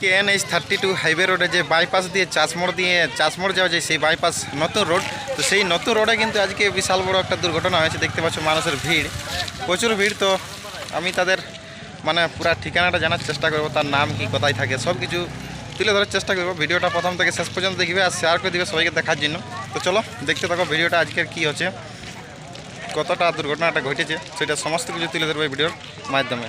কে N H thirty two highway রোডে যে bypass দিয়ে চাষমোড় দিয়ে চাষমোড় যাওয়া যায়, সেই বাইপাস নতুন রোড তো সেই নতুন রোডে কিন্তু আজকে বিশাল বড় একটা দুর্ঘটনা হয়েছে, দেখতে পাচ্ছ মানুষের ভিড়। প্রচুর ভিড়, তো আমি তাদের মানে পুরা ঠিকানাটা জানার চেষ্টা করব, তার নাম কি, কোথায় থাকে, সব কিছু তুলে ধরার চেষ্টা করব। ভিডিওটা প্রথম থেকে শেষ পর্যন্ত দেখবে আর শেয়ার করে দিবে সবাইকে দেখার জন্য। তো চলো, দেখতে থাকো ভিডিওটা আজকের কী হচ্ছে, কতটা দুর্ঘটনাটা ঘটেছে, সেটা সমস্ত কিছু তুলে ধরবে ভিডিওর মাধ্যমে।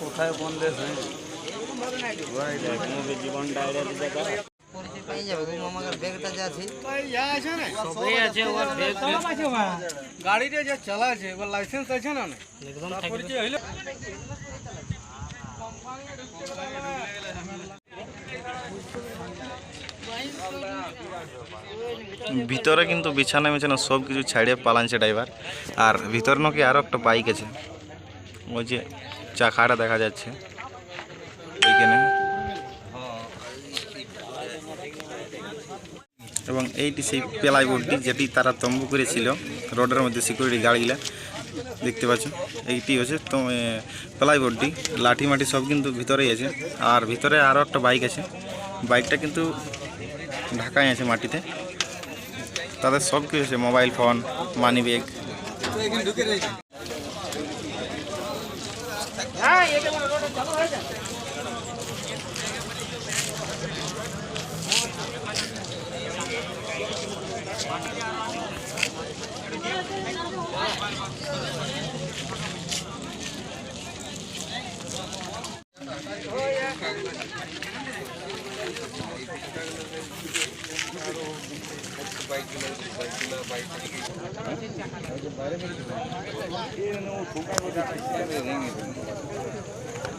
কোথায় কোন দেশ পেয়ে যাবে তুমি আমাকে ব্যাগটা যে আছে গাড়িটা যে চালাচ্ছে এবার লাইসেন্স আছে না একদম ভিতরে কিন্তু বিছানা মিছানা সব কিছু ছাড়িয়ে পালানছে ড্রাইভার। আর ভিতর নাকি আরও একটা বাইক আছে। ওই যে চাকাটা দেখা যাচ্ছে। ওইখানে এবং এইটি সেই পেলাই বোর্ডটি যেটি তারা তম্বু করেছিল। রোডের মধ্যে সিকিউরিটি গাড়িগুলা। দেখতে পাচ্ছ। এইটি হচ্ছে তো প্লাই বোর্ডটি লাঠি মাটি সব কিন্তু ভিতরেই আছে। আর ভিতরে আরও একটা বাইক আছে। বাইকটা কিন্তু ঢাকায় আছে মাটিতে। তাদের সব কিছু আছে মোবাইল ফোন মানি ব্যাগ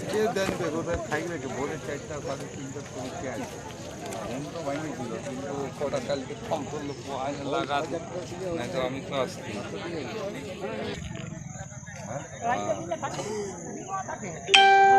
কে জানবে কোথায় থাকবে কি ভোরের চারটা সাড়ে তিনটা পরীক্ষা আছে ঘুম তো ভাঙে ছিল কিন্তু কটা কালকে ফর্ম করল লাগা না তো আমি তো আসছি সব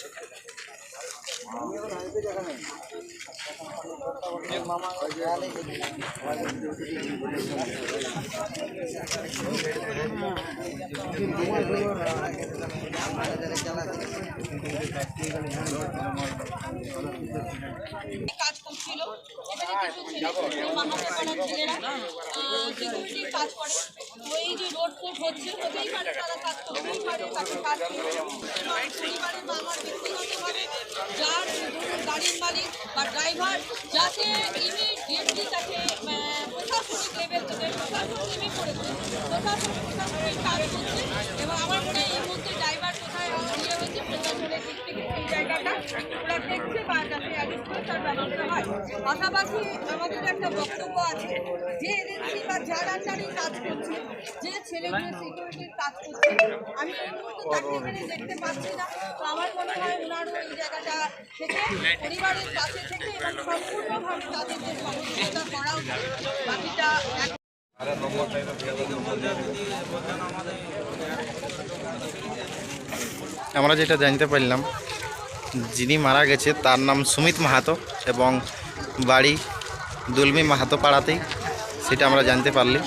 কাজ করছিল। এখানে কাজ করে। তো যে রোড কোট হচ্ছে, হতেই পারে তারা কাজ করতেই পারে তাকে কাজ পরিবারের যার গাড়ির মালিক বা ড্রাইভার যাতে ইমিডিয়েটলি তাকে প্রশাসনিক লেভেল থেকে প্রশাসন প্রশাসনিক কাজ করছে এবং আমার মনে হয় এই মুহূর্তে ড্রাইভার কোথায় ইয়ে হয়েছে প্রশাসনের দিক থেকে এই জায়গাটা। ব্যবস্থা হয়। পাশাপাশি আমাদের একটা বক্তব্য আছে যে এজেন্সি বা যার আন্ডারে কাজ করছে যে ছেলেগুলো সিকিউরিটির কাজ করছে আমি এই মুহূর্তে তাকে এখানে দেখতে পাচ্ছি না। তো আমার মনে হয় ওনারও এই জায়গাটা থেকে পরিবারের কাছে থেকে এবং সম্পূর্ণভাবে তাদের যে সহযোগিতা করা উচিত বাকিটা আমরা যেটা জানতে পারলাম যিনি মারা গেছে, তার নাম সুমিত মাহাতো এবং বাড়ি দুলমি মাহাতো পাড়াতেই, সেটা আমরা জানতে পারলি।